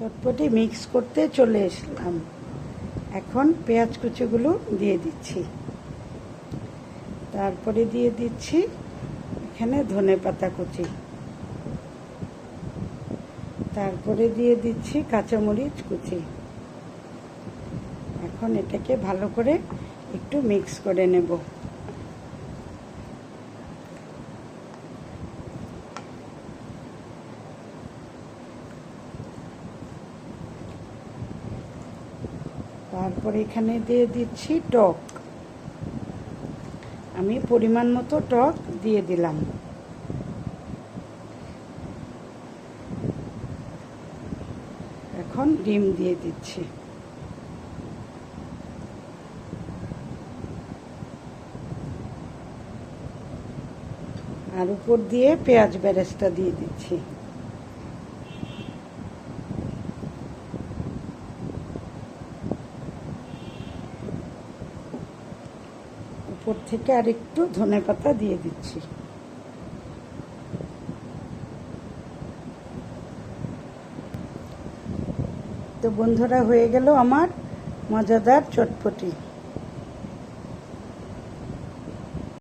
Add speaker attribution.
Speaker 1: চটপটি mix করতে চলে এসলাম। এখন পেঁয়াজ কুচিগুলো দিয়ে দিচ্ছি। তারপরে দিয়ে দিচ্ছি এখানে ধনে পাতা কুচি। তারপরে দিয়ে দিচ্ছি কাঁচামরিচ কুচি। এখন এটাকে ভালো করে একটু মিক্স করে নেব। তারপরে এখানে দিয়ে দিচ্ছি টক। আমি পরিমাণ মতো টক দিয়ে দিলাম। এখন ডিম দিয়ে দিচ্ছি। আর উপর দিয়ে পেঁয়াজ বেরেস্তা দিয়ে দিচ্ছি। উপর থেকে আর একটু ধনে পাতা দিয়ে দিচ্ছি। তো বন্ধুরা, হয়ে গেল আমার মজাদার চটপটি।